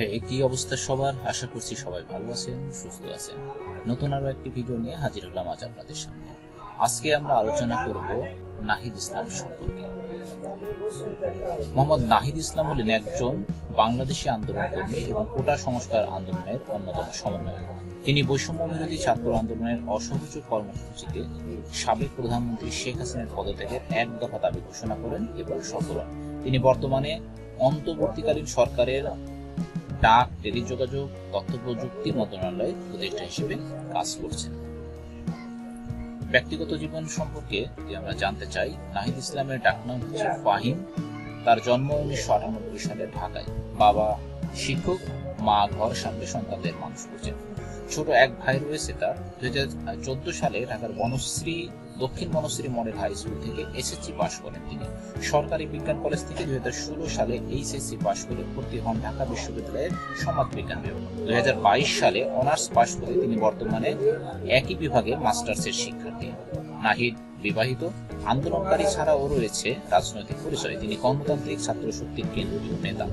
হ্যাঁ কি অবস্থা সবার। আশা করছি সবাই ভালো আছেন, সুস্থ আছেন। নতুন আরও একটি ভিডিও নিয়ে হাজির হলাম আজ আপনাদের সামনে। আজকে আমরা আলোচনা করব নাহিদ ইসলাম সম্পর্কে। মোহাম্মদ নাহিদ ইসলাম হলেন একজন বাংলাদেশি আন্দোলন কর্মী এবং কোটা সংস্কার আন্দোলনের অন্যতম সমন্বয়ক। তিনি বৈষম্য বিরোধী ছাত্র আন্দোলনের অসহযোগ কর্মসূচিতে সাবেক প্রধানমন্ত্রী শেখ হাসিনার পদত্যাগের এক দফা দাবি ঘোষণা করেন এবং সফল তিনি বর্তমানে অন্তর্বর্তীকালীন সরকারের ডাক টেলিযোগাযোগ, তথ্য প্রযুক্তি মন্ত্রণালয়ের উপদেষ্টা হিসেবে কাজ করছেন ব্যক্তিগত জীবন সম্পর্কে যদি আমরা জানতে চাই, নাহিদ ইসলামের ডাকনাম হচ্ছে ফাহিম। তার জন্ম উনিশশো আটানব্বই সালে ঢাকায়। বাবা শিক্ষক, মা ঘর সামনে সন্তানদের মানুষ করছেন ছোট এক ভাই রয়েছে তার। দুই হাজার চোদ্দ সালে ঢাকার বনশ্রী, দক্ষিণ বনশ্রী মডেল হাই স্কুল থেকে এসএসসি পাশ করেন তিনি। সরকারি বিজ্ঞান কলেজ থেকে দুই হাজার ষোলো সালে এইচএসসি পাশ করে ভর্তি হন ঢাকা বিশ্ববিদ্যালয়ের সমাজ বিজ্ঞান বিভাগ। দুই হাজার বাইশ সালে অনার্স পাশ করে তিনি বর্তমানে একই বিভাগে মাস্টার্সের শিক্ষার্থী। নাহিদ বিবাহিত, আন্দোলনকারী ছাড়াও রয়েছে রাজনৈতিক পরিচয়। তিনি গণতান্ত্রিক ছাত্র শক্তির কেন্দ্রীয় নেতা।